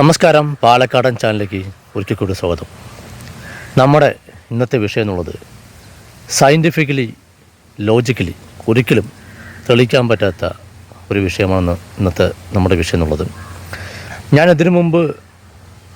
നമസ്കാരം. പാലക്കാടൻ ചാനലിലേക്ക് ഒരിക്കൽ കൂടി സ്വാഗതം. നമ്മുടെ ഇന്നത്തെ വിഷയം എന്നുള്ളത് സയന്റിഫിക്കലി ലോജിക്കലി ഒരിക്കലും തെളിയിക്കാൻ പറ്റാത്ത ഒരു വിഷയമാണ് ഇന്നത്തെ നമ്മുടെ വിഷയം എന്നുള്ളത്. ഞാൻ ഇതിനു മുമ്പ്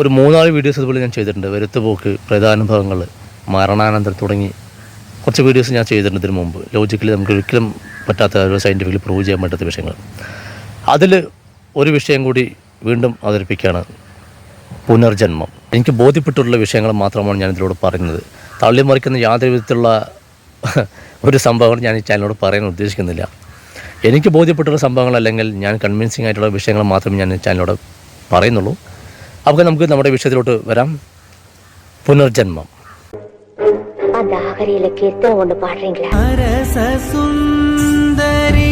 ഒരു മൂന്നാൽ വീഡിയോസ് ഇതുപോലെ ഞാൻ ചെയ്തിട്ടുണ്ട്. വരുത്തുപോക്ക് പ്രേതാനുഭവങ്ങൾ മരണാനന്തരം തുടങ്ങി കുറച്ച് വീഡിയോസ് ഞാൻ ചെയ്തിട്ടുണ്ട് ഇതിനു മുമ്പ്. ലോജിക്കലി നമുക്ക് ഒരിക്കലും പറ്റാത്ത ഒരു സയന്റിഫിക്കലി പ്രൂവ് ചെയ്യാൻ പറ്റാത്ത വിഷയങ്ങൾ. അതിൽ ഒരു വിഷയം കൂടി വീണ്ടും അവതരിപ്പിക്കുകയാണ് പുനർജന്മം എനിക്ക് ബോധ്യപ്പെട്ടുള്ള വിഷയങ്ങൾ മാത്രമാണ് ഞാൻ ഇതിലൂടെ പറയുന്നത് തള്ളിമറിക്കുന്ന യാതൊരു വിധത്തിലുള്ള ഒരു സംഭവങ്ങൾ ഞാൻ ഈ ചാനലിനോട് പറയാൻ ഉദ്ദേശിക്കുന്നില്ല എനിക്ക് ബോധ്യപ്പെട്ടുള്ള സംഭവങ്ങൾ അല്ലെങ്കിൽ ഞാൻ കൺവിൻസിങ് ആയിട്ടുള്ള വിഷയങ്ങൾ മാത്രമേ ഞാൻ ഈ ചാനലിനോട് പറയുന്നുള്ളൂ അപ്പോൾ നമുക്ക് നമ്മുടെ വിഷയത്തിലോട്ട് വരാം പുനർജന്മം அந்த ஆகரியில கீர்த்தனை ஒண்ணு பாடுறீங்களா அரச சுந்தரி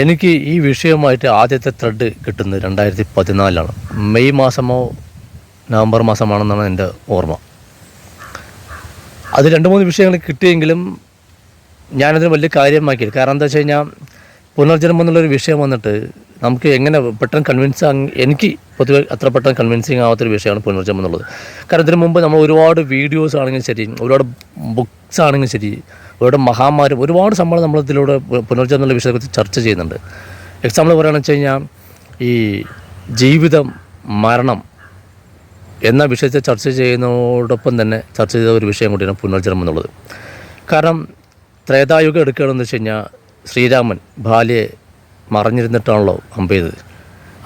എനിക്ക് ഈ വിഷയമായിട്ട് ആദ്യത്തെ ത്രെഡ് കിട്ടുന്നത് രണ്ടായിരത്തി പതിനാലിലാണ് മെയ് മാസമോ നവംബർ മാസമാണെന്നാണ് എന്റെ ഓർമ്മ. അത് രണ്ട് മൂന്ന് വിഷയങ്ങൾ കിട്ടിയെങ്കിലും ഞാനതിന് വലിയ കാര്യമാക്കി കാരണം എന്താ വെച്ച് കഴിഞ്ഞാൽ പുനർജന്മം എന്നുള്ളൊരു വിഷയം വന്നിട്ട് നമുക്ക് എങ്ങനെ പെട്ടെന്ന് കൺവിൻസ് എനിക്ക് പൊതുവെ അത്ര പെട്ടെന്ന് കൺവിൻസിങ് ആവാത്തൊരു വിഷയമാണ് പുനർജന്മം എന്നുള്ളത്. കാരണം ഇതിനു മുമ്പ് നമ്മൾ ഒരുപാട് വീഡിയോസ് ആണെങ്കിലും ശരി ഒരുപാട് ബുക്സ് ആണെങ്കിലും ശരി ഒരുപാട് മഹാമാരും ഒരുപാട് സംഭവം നമ്മൾ ഇതിലൂടെ എന്നുള്ള വിഷയത്തെക്കുറിച്ച് ചർച്ച ചെയ്യുന്നുണ്ട്. എക്സാമ്പിൾ പറയുകയാണെന്ന് വെച്ച് കഴിഞ്ഞാൽ ഈ ജീവിതം മരണം എന്ന വിഷയത്തെ ചർച്ച ചെയ്യുന്നതോടൊപ്പം തന്നെ ചർച്ച ചെയ്ത ഒരു വിഷയം കൂടിയാണ് പുനർജന്മം എന്നുള്ളത്. കാരണം ത്രേതായുഗം എടുക്കുകയാണെന്ന് വെച്ച് കഴിഞ്ഞാൽ ശ്രീരാമൻ ബാല്യെ മറഞ്ഞിരുന്നിട്ടാണല്ലോ അമ്പ്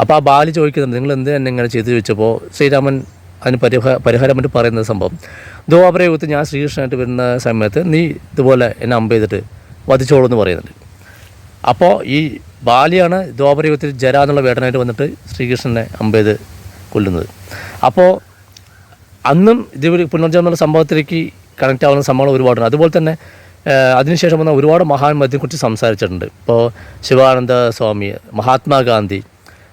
അപ്പോൾ ആ ബാലി ചോദിക്കുന്നുണ്ട് നിങ്ങൾ എന്ത് തന്നെ ഇങ്ങനെ ചെയ്തു ചോദിച്ചപ്പോൾ ശ്രീരാമൻ അതിന് പരിഹാ പരിഹാരമായിട്ട് പറയുന്ന സംഭവം. ദ്വാപരയുഗത്ത് ഞാൻ ശ്രീകൃഷ്ണനായിട്ട് വരുന്ന സമയത്ത് നീ ഇതുപോലെ എന്നെ അമ്പ് ചെയ്തിട്ട് വധിച്ചോളൂ എന്ന് പറയുന്നുണ്ട്. അപ്പോൾ ഈ ബാലിയാണ് ദ്വാപരയുഗത്തിൽ ജര എന്നുള്ള വേടനായിട്ട് വന്നിട്ട് ശ്രീകൃഷ്ണനെ അമ്പ് ചെയ്ത് കൊല്ലുന്നത്. അപ്പോൾ അന്നും ഇതുവരെ പുനർജന്മ സംഭവത്തിലേക്ക് കണക്റ്റ് ആവുന്ന സംഭവങ്ങൾ ഒരുപാടുണ്ട്. അതുപോലെ തന്നെ അതിനുശേഷം വന്ന ഒരുപാട് മഹാന്മാരെക്കുറിച്ച് സംസാരിച്ചിട്ടുണ്ട്. ഇപ്പോൾ ശിവാനന്ദ സ്വാമി മഹാത്മാഗാന്ധി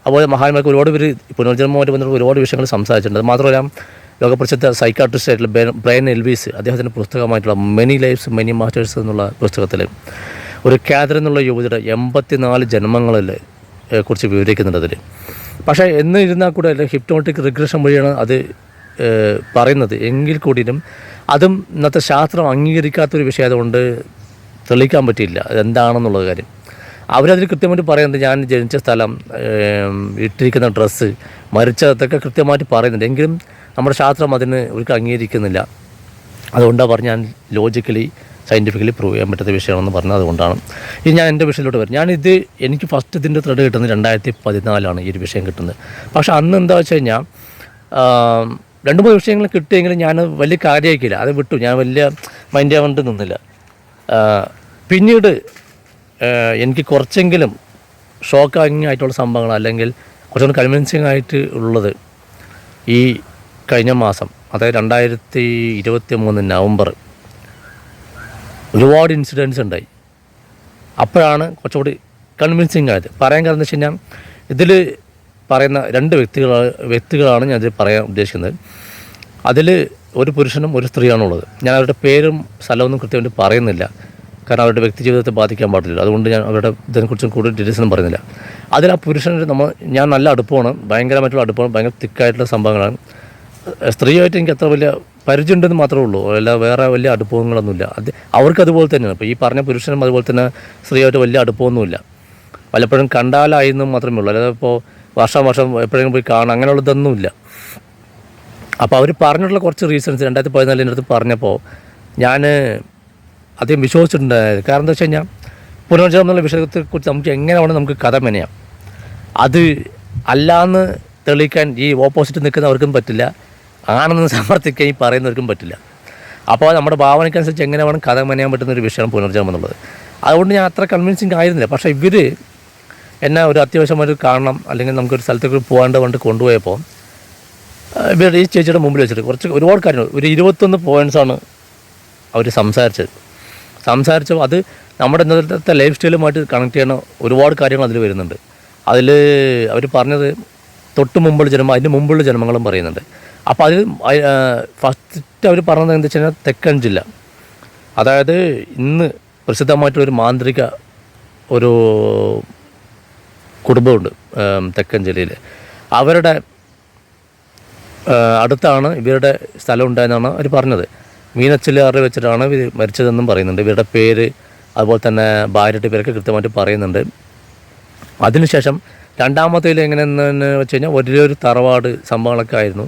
അതുപോലെ മഹാന്മാർക്ക് ഒരുപാട് പേര് പുനർജന്മവുമായിട്ട് ബന്ധപ്പെട്ട് ഒരുപാട് വിഷയങ്ങൾ സംസാരിച്ചിട്ടുണ്ട്. മാത്രമല്ല ലോകപ്രസിദ്ധ സൈക്കാട്രിസ്റ്റ് ആയിട്ടുള്ള ബെ- ബ്രയൻ എൽവീസ് അദ്ദേഹത്തിന്റെ പുസ്തകമായിട്ടുള്ള മെനി ലൈഫ്സ് മെനി മാസ്റ്റേഴ്സ് എന്നുള്ള പുസ്തകത്തിൽ ഒരു കാതർ എന്നുള്ള യുവതിയുടെ എൺപത്തിനാല് ജന്മങ്ങളിൽ കുറിച്ച് വിവരിക്കുന്നുണ്ട് അതിൽ പക്ഷേ എന്നിരുന്നാൽ കൂടെ അല്ലെങ്കിൽ ഹിപ്നോട്ടിക് റിഗ്രഷൻ വഴിയാണ് അത് പറയുന്നത്. എങ്കിൽ കൂടിയും അതും ഇന്നത്തെ ശാസ്ത്രം അംഗീകരിക്കാത്തൊരു വിഷയം അതുകൊണ്ട് തെളിയിക്കാൻ പറ്റിയില്ല. അതെന്താണെന്നുള്ള കാര്യം. അവരതിൽ കൃത്യമായിട്ട് പറയുന്നത് ഞാൻ ജനിച്ച സ്ഥലം ഇട്ടിരിക്കുന്ന ഡ്രസ്സ് മരിച്ചതൊക്കെ കൃത്യമായിട്ട് പറയുന്നുണ്ട്. എങ്കിലും നമ്മുടെ ശാസ്ത്രം അതിന് ഒരിക്കലും അംഗീകരിക്കുന്നില്ല. അതുകൊണ്ടാണ് പറഞ്ഞ് ഞാൻ ലോജിക്കലി സയന്റിഫിക്കലി പ്രൂവ് ചെയ്യാൻ പറ്റാത്ത വിഷയമാണെന്ന് പറഞ്ഞത് അതുകൊണ്ടാണ്. ഇനി ഞാൻ എന്റെ വിഷയത്തിലോട്ട് വരും. ഞാനിത് എനിക്ക് ഫസ്റ്റ് ഇതിന്റെ ത്രെഡ് കിട്ടുന്നത് രണ്ടായിരത്തി പതിനാലാണ് ഈ ഒരു വിഷയം കിട്ടുന്നത്. പക്ഷേ അന്ന് എന്താ വെച്ച് കഴിഞ്ഞാൽ രണ്ട് മൂന്ന് വിഷയങ്ങൾ കിട്ടിയെങ്കിലും ഞാൻ വലിയ കാര്യമാക്കിയില്ല. അത് വിട്ടു. ഞാൻ വലിയ മൈൻഡ് ആവേണ്ടി നിന്നില്ല. പിന്നീട് എനിക്ക് കുറച്ചെങ്കിലും ഷോക്കിങ് ആയിട്ടുള്ള സംഭവങ്ങൾ അല്ലെങ്കിൽ കുറച്ചുകൂടി കൺവിൻസിങ് ആയിട്ട് ഉള്ളത് ഈ കഴിഞ്ഞ മാസം അതായത് രണ്ടായിരത്തി ഇരുപത്തി മൂന്ന് നവംബർ ഒരുപാട് ഇൻസിഡൻസ് ഉണ്ടായി. അപ്പോഴാണ് കുറച്ചുകൂടി കൺവിൻസിങ് ആയത്. പറയാൻ കാരണം എന്ന് വെച്ച് കഴിഞ്ഞാൽ ഇതിൽ പറയുന്ന രണ്ട് വ്യക്തികൾ വ്യക്തികളാണ് ഞാൻ പറയാൻ ഉദ്ദേശിക്കുന്നത്. അതിൽ ഒരു പുരുഷനും ഒരു സ്ത്രീയാണുള്ളത്. ഞാൻ അവരുടെ പേരും സ്ഥലമൊന്നും കൃത്യമായിട്ട് പറയുന്നില്ല. കാരണം അവരുടെ വ്യക്തി ജീവിതത്തെ ബാധിക്കാൻ പാടില്ല. അതുകൊണ്ട് ഞാൻ അവരുടെ ഇതിനെക്കുറിച്ചും കൂടുതൽ ഡീറ്റെയിൽസ് ഒന്നും പറയുന്നില്ല. അതിൽ ആ പുരുഷന്റെ നമ്മൾ ഞാൻ നല്ല അടുപ്പമാണ്. ഭയങ്കരമായിട്ടുള്ള അടുപ്പമാണ്. ഭയങ്കര തിക്കായിട്ടുള്ള സംഭവങ്ങളാണ്. സ്ത്രീയായിട്ട് എനിക്ക് അത്ര വലിയ പരിചയമുണ്ടെന്ന് മാത്രമേ ഉള്ളൂ. അല്ല വേറെ വലിയ അടുപ്പങ്ങളൊന്നുമില്ല. അത് അവർക്ക് അതുപോലെ തന്നെയാണ്. ഇപ്പോൾ ഈ പറഞ്ഞ പുരുഷനും അതുപോലെ തന്നെ സ്ത്രീയായിട്ട് വലിയ അടുപ്പമൊന്നുമില്ല. പലപ്പോഴും കണ്ടാലായെന്നും മാത്രമേ ഉള്ളൂ. അല്ലാതെ ഇപ്പോൾ വർഷം വർഷം എപ്പോഴെങ്കിലും പോയി കാണാം അങ്ങനെയുള്ളതൊന്നുമില്ല. അപ്പോൾ അവർ പറഞ്ഞിട്ടുള്ള കുറച്ച് റീസൺസ് രണ്ടായിരത്തി പതിനാലിന്റെ അടുത്ത് പറഞ്ഞപ്പോൾ ഞാൻ അധികം വിശ്വസിച്ചിട്ടുണ്ടായത്. കാരണം എന്താ വെച്ച് കഴിഞ്ഞാൽ പുനർജന്മം എന്നുള്ള വിഷയത്തെക്കുറിച്ച് നമുക്ക് എങ്ങനെ വേണം നമുക്ക് കഥ മെനയാം. അത് അല്ലാന്ന് തെളിയിക്കാൻ ഈ ഓപ്പോസിറ്റ് നിൽക്കുന്നവർക്കും പറ്റില്ല ആണെന്ന് സമർത്ഥിക്കാൻ ഈ പറയുന്നവർക്കും പറ്റില്ല. അപ്പോൾ നമ്മുടെ ഭാവനയ്ക്കനുസരിച്ച് എങ്ങനെ വേണം കഥ മെനയാൻ പറ്റുന്ന ഒരു വിഷയമാണ് പുനർജന്മം എന്നുള്ളത്. അതുകൊണ്ട് ഞാൻ അത്ര കൺവിൻസിങ് ആയിരുന്നില്ല. പക്ഷേ ഇവർ എന്നെ ഒരു അത്യാവശ്യമായിട്ട് കാണണം അല്ലെങ്കിൽ നമുക്കൊരു സ്ഥലത്തേക്ക് പോകാണ്ട് കൊണ്ട് കൊണ്ടുപോയപ്പോൾ ഇവരുടെ ഈ ചേച്ചിയുടെ മുമ്പിൽ വെച്ചിട്ട് കുറച്ച് ഒരുപാട് കാര്യങ്ങൾ. ഒരു ഇരുപത്തൊന്ന് പോയിൻസാണ് അവർ സംസാരിച്ചത്. സംസാരിച്ചപ്പോൾ അത് നമ്മുടെ ഇന്നത്തെ ലൈഫ് സ്റ്റൈലുമായിട്ട് കണക്ട് ചെയ്യുന്ന ഒരുപാട് കാര്യങ്ങൾ അതിൽ വരുന്നുണ്ട്. അതിൽ അവർ പറഞ്ഞത് തൊട്ട് മുമ്പുള്ള ജന്മം അതിന് മുമ്പുള്ള ജന്മങ്ങളും പറയുന്നുണ്ട്. അപ്പോൾ അതിൽ ഫസ്റ്റ് അവർ പറഞ്ഞത് എന്താ വെച്ച് കഴിഞ്ഞാൽ തെക്കൻ ജില്ല. അതായത് ഇന്ന് പ്രസിദ്ധമായിട്ടുള്ളൊരു മാന്ത്രിക ഒരു കുടുംബമുണ്ട് തെക്കൻ ജില്ലയിൽ. അവരുടെ അടുത്താണ് ഇവരുടെ സ്ഥലം ഉണ്ടായെന്നാണ് അവർ പറഞ്ഞത്. മീനച്ചില്ലാറിൽ വെച്ചിട്ടാണ് മരിച്ചതെന്നും പറയുന്നുണ്ട്. ഇവരുടെ പേര് അതുപോലെ തന്നെ ഭാര്യയുടെ പേരൊക്കെ കൃത്യമായിട്ട് പറയുന്നുണ്ട്. അതിനുശേഷം രണ്ടാമത്തേൽ എങ്ങനെയെന്ന് വെച്ച് കഴിഞ്ഞാൽ വലിയൊരു തറവാട് സംഭവങ്ങളൊക്കെ ആയിരുന്നു.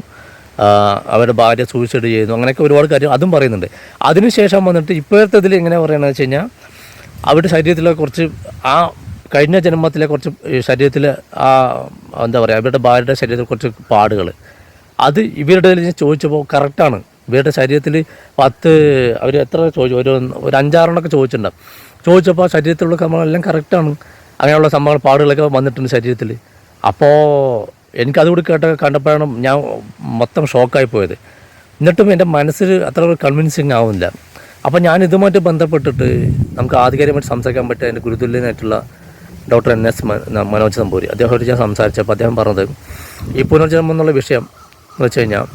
അവരുടെ ഭാര്യ സൂയിസൈഡ് ചെയ്യുന്നു. അങ്ങനെയൊക്കെ ഒരുപാട് കാര്യം അതും പറയുന്നുണ്ട്. അതിനുശേഷം വന്നിട്ട് ഇപ്പോഴത്തെ ഇതിൽ എങ്ങനെ പറയണമെന്ന് വെച്ച് കഴിഞ്ഞാൽ അവരുടെ ശരീരത്തിലെ കുറച്ച് ആ കഴിഞ്ഞ ജന്മത്തിലെ കുറച്ച് ശരീരത്തിൽ ആ എന്താ പറയുക അവരുടെ ഭാര്യയുടെ ശരീരത്തിൽ കുറച്ച് പാടുകൾ അത് ഇവരുടെ ചോദിച്ചപ്പോൾ കറക്റ്റാണ് ഇവരുടെ ശരീരത്തിൽ പത്ത് അവർ എത്ര ചോദിച്ചു ഒരു ഒരു അഞ്ചാറെണ്ണമൊക്കെ ചോദിച്ചിട്ടുണ്ടാവും ചോദിച്ചപ്പോൾ ശരീരത്തിലുള്ള സംഭവങ്ങളെല്ലാം കറക്റ്റാണ് അങ്ങനെയുള്ള സംഭവങ്ങൾ പാടുകളൊക്കെ വന്നിട്ടുണ്ട് ശരീരത്തിൽ. അപ്പോൾ എനിക്കതുകൂടി കേട്ട കണ്ടപ്പോഴാണ് ഞാൻ മൊത്തം ഷോക്കായി പോയത്. എന്നിട്ടും എന്റെ മനസ്സിൽ അത്ര ഒരു കൺവിൻസിങ് ആവുന്നില്ല. അപ്പോൾ ഞാൻ ഇതുമായിട്ട് ബന്ധപ്പെട്ടിട്ട് നമുക്ക് ആധികാരികമായിട്ട് സംസാരിക്കാൻ പറ്റിയ എന്റെ ഗുരുതുല്യനായിട്ടുള്ള doctor N S Manoj Namboori അദ്ദേഹമായിട്ട് ഞാൻ സംസാരിച്ചപ്പോൾ അദ്ദേഹം പറഞ്ഞത് ഈ പുനർജന്മം എന്നുള്ള വിഷയം എന്ന് വെച്ച് കഴിഞ്ഞാൽ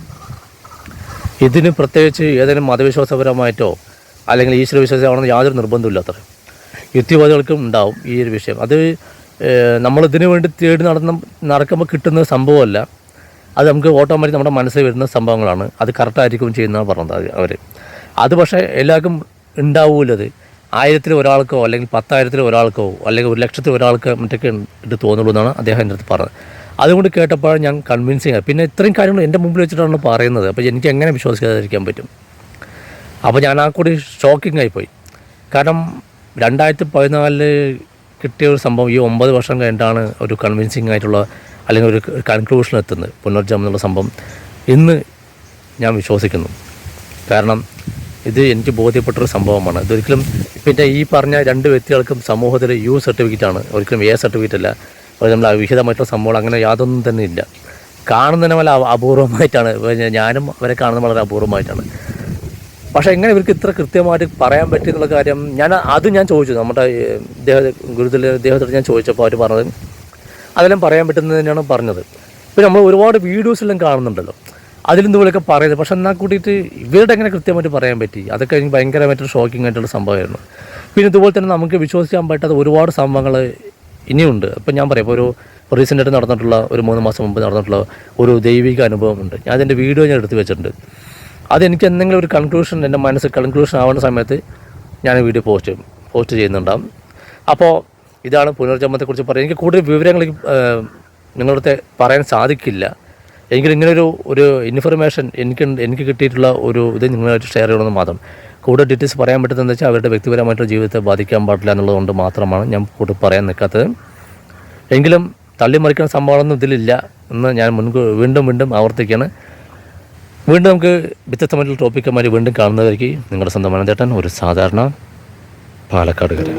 ഇതിന് പ്രത്യേകിച്ച് ഏതെങ്കിലും മതവിശ്വാസപരമായിട്ടോ അല്ലെങ്കിൽ ഈശ്വര വിശ്വാസമാണെന്ന് യാതൊരു നിർബന്ധമില്ല അത്ര. യുക്തിവാദികൾക്കും ഉണ്ടാവും ഈ ഒരു വിഷയം. അത് നമ്മളിതിനു വേണ്ടി തേടി നടന്ന നടക്കുമ്പോൾ കിട്ടുന്ന സംഭവമല്ല. അത് നമുക്ക് ഓട്ടോമാറ്റിക് നമ്മുടെ മനസ്സിൽ വരുന്ന സംഭവങ്ങളാണ്. അത് കറക്റ്റായിരിക്കും ചെയ്യുന്നതാണ് പറഞ്ഞത് അവർ അത് പക്ഷേ എല്ലാവർക്കും ഉണ്ടാവൂലത് ആയിരത്തിൽ ഒരാൾക്കോ അല്ലെങ്കിൽ പത്തായിരത്തിൽ ഒരാൾക്കോ അല്ലെങ്കിൽ ഒരു ലക്ഷത്തിൽ ഒരാൾക്ക് മറ്റൊക്കെ ഇട്ട് തോന്നുള്ളൂ എന്നാണ് അദ്ദേഹം എന്റെ അടുത്ത് പറഞ്ഞത്. അതുകൊണ്ട് കേട്ടപ്പോൾ ഞാൻ കൺവിൻസിങ് ആയി. പിന്നെ ഇത്രയും കാര്യങ്ങൾ എന്റെ മുമ്പിൽ വെച്ചിട്ടാണ് പറയുന്നത്. അപ്പോൾ എനിക്ക് എങ്ങനെ വിശ്വസിക്കാതിരിക്കാൻ പറ്റും? അപ്പോൾ ഞാൻ ആ കൂടി ഷോക്കിംഗ് ആയിപ്പോയി. കാരണം രണ്ടായിരത്തി പതിനാലിൽ കിട്ടിയ ഒരു സംഭവം ഈ ഒമ്പത് വർഷം കഴിഞ്ഞിട്ടാണ് ഒരു കൺവിൻസിങ് ആയിട്ടുള്ള അല്ലെങ്കിൽ ഒരു കൺക്ലൂഷൻ എത്തുന്നത്. പുനർജന്മം എന്നുള്ള സംഭവം. ഇന്ന് ഞാൻ വിശ്വസിക്കുന്നു. കാരണം ഇത് എനിക്ക് ബോധ്യപ്പെട്ടൊരു സംഭവമാണ്. ഇതൊരിക്കലും പിന്നെ ഈ പറഞ്ഞ രണ്ട് വ്യക്തികൾക്കും സമൂഹത്തിൽ യു സർട്ടിഫിക്കറ്റാണ് ഒരിക്കലും എ സർട്ടിഫിക്കറ്റ് അല്ല. അതുപോലെ നമ്മൾ അവിഹിതമായിട്ടുള്ള സംഭവങ്ങൾ അങ്ങനെ യാതൊന്നും തന്നെ ഇല്ല. കാണുന്നതിന് വല്ല അപൂർവമായിട്ടാണ്. ഞാനും അവരെ കാണുന്നത് വളരെ അപൂർവമായിട്ടാണ്. പക്ഷേ എങ്ങനെ ഇവർക്ക് ഇത്ര കൃത്യമായിട്ട് പറയാൻ പറ്റി എന്നുള്ള കാര്യം ഞാൻ അത് ഞാൻ ചോദിച്ചു. നമ്മുടെ ദേഹ ഗുരുതല ദേഹത്തോട് ഞാൻ ചോദിച്ചപ്പോൾ അവർ പറഞ്ഞത് അതെല്ലാം പറയാൻ പറ്റുന്നത് തന്നെയാണ് പറഞ്ഞത്. പിന്നെ നമ്മൾ ഒരുപാട് വീഡിയോസെല്ലാം കാണുന്നുണ്ടല്ലോ. അതിലും ഇതുപോലെയൊക്കെ പറയുന്നത്. പക്ഷെ എന്നാൽ കൂട്ടിയിട്ട് ഇവരുടെ എങ്ങനെ കൃത്യമായിട്ട് പറയാൻ പറ്റി? അതൊക്കെ എനിക്ക് ഭയങ്കരമായിട്ടൊരു ഷോക്കിംഗ് ആയിട്ടുള്ള സംഭവമായിരുന്നു. പിന്നെ ഇതുപോലെ തന്നെ നമുക്ക് വിശ്വസിക്കാൻ പറ്റാത്ത ഒരുപാട് സംഭവങ്ങൾ ഇനിയുണ്ട്. അപ്പം ഞാൻ പറയാം ഇപ്പോൾ ഒരു റീസെന്റായിട്ട് നടന്നിട്ടുള്ള ഒരു മൂന്ന് മാസം മുമ്പ് നടന്നിട്ടുള്ള ഒരു ദൈവിക അനുഭവമുണ്ട്. ഞാൻ അതിന്റെ വീഡിയോ ഞാൻ എടുത്തു വെച്ചിട്ടുണ്ട്. അതെനിക്ക് എന്തെങ്കിലും ഒരു കൺക്ലൂഷൻ എന്റെ മനസ്സിൽ കൺക്ലൂഷൻ ആവുന്ന സമയത്ത് ഞാൻ വീഡിയോ പോസ്റ്റ് പോസ്റ്റ് ചെയ്യുന്നുണ്ടാവും. അപ്പോൾ ഇതാണ് പുനർജന്മത്തെക്കുറിച്ച് പറയാം എനിക്ക് കൂടുതൽ വിവരങ്ങൾ നിങ്ങളുടെ പറയാൻ സാധിക്കില്ല. എങ്കിലും ഇങ്ങനൊരു ഒരു ഇൻഫർമേഷൻ എനിക്ക് എനിക്ക് കിട്ടിയിട്ടുള്ള ഒരു ഇത് നിങ്ങളായിട്ട് ഷെയർ ചെയ്യണമെന്ന് മാത്രം. കൂടുതൽ ഡീറ്റെയിൽസ് പറയാൻ പറ്റുന്നതെന്ന് വെച്ചാൽ അവരുടെ വ്യക്തിപരമായിട്ടുള്ള ജീവിതത്തെ ബാധിക്കാൻ പാടില്ല എന്നുള്ളതുകൊണ്ട് മാത്രമാണ് ഞാൻ കൂടുതൽ പറയാൻ നിൽക്കാത്തത്. എങ്കിലും തള്ളിമറിക്കുന്ന സംഭവമൊന്നും ഇതിലില്ല എന്ന് ഞാൻ മുൻകൂ വീണ്ടും വീണ്ടും ആവർത്തിക്കുകയാണ്. വീണ്ടും നമുക്ക് വ്യത്യസ്തമായിട്ടുള്ള ടോപ്പിക്കുമാരി വീണ്ടും കാണുന്നവർക്ക് നിങ്ങളുടെ സ്വന്തം മനന്തേട്ടൻ ഒരു സാധാരണ പാലക്കാടുകാരൻ.